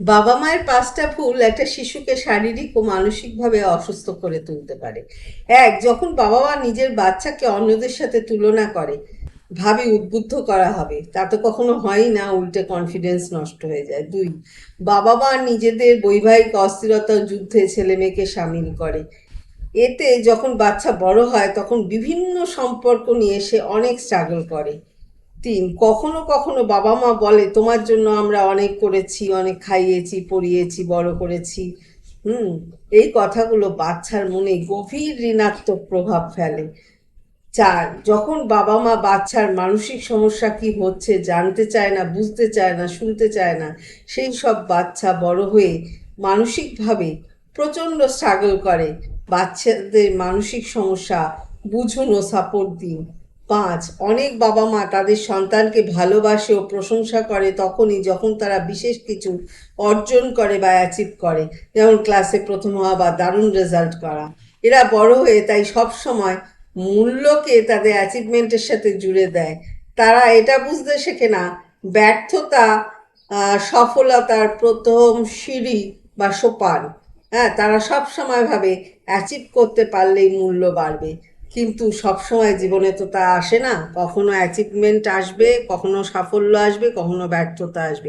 বাবা মায়ের পাঁচটা ভুল একটা শিশুকে শারীরিক ও মানসিকভাবে অসুস্থ করে তুলতে পারে। এক, যখন বাবা মা নিজের বাচ্চাকে অন্যদের সাথে তুলনা করে, ভাবে উদ্বুদ্ধ করা হবে। তা তো কখনো হয় না উল্টে কনফিডেন্স নষ্ট হয়ে যায়। দুই, বাবা মা নিজেদের বৈবাহিক অস্থিরতার যুদ্ধে ছেলে মেয়েকে সামিল করে। এতে যখন বাচ্চা বড় হয়, তখন বিভিন্ন সম্পর্ক নিয়ে সে অনেক স্ট্রাগল করে। তিন কখনো কখনো বাবা মা বলে, তোমার জন্য আমরা অনেক করেছি, অনেক খাইয়েছি, পড়িয়েছি, বড় করেছি। হুম, এই কথাগুলো বাচ্চার মনে গভীর ঋণাত্মক প্রভাব ফেলে। চার, যখন বাবা মা বাচ্চার মানসিক সমস্যা কি হচ্ছে জানতে চায় না, বুঝতে চায় না, শুনতে চায় না, সেই সব বাচ্চা বড় হয়ে মানসিকভাবে প্রচণ্ড স্ট্রাগল করে। বাচ্চাদের মানসিক সমস্যা, বুঝুন ও সাপোর্ট দিন। পাঁচ, অনেক বাবা মা তাদের সন্তানকে ভালোবাসে ও প্রশংসা করে তখনই যখন তারা বিশেষ কিছু অর্জন করে বা অ্যাচিভ করে। যেমন ক্লাসে প্রথম হওয়া বা দারুণ রেজাল্ট করা। এরা বড় হয়ে তাই সব সময় মূল্যকে তাদের অ্যাচিভমেন্টের সাথে জুড়ে দেয়। তারা এটা বুঝতে শেখে না, ব্যর্থতা সফলতার প্রথম সিঁড়ি বা সোপান। হ্যাঁ তারা সব সময় ভাবে অ্যাচিভ করতে পারলেই মূল্য বাড়বে। কিন্তু সব সময় জীবনে তো তা আসে না। কখনো অ্যাচিভমেন্ট আসবে, কখনো সাফল্য আসবে, কখনো ব্যর্থতা আসবে।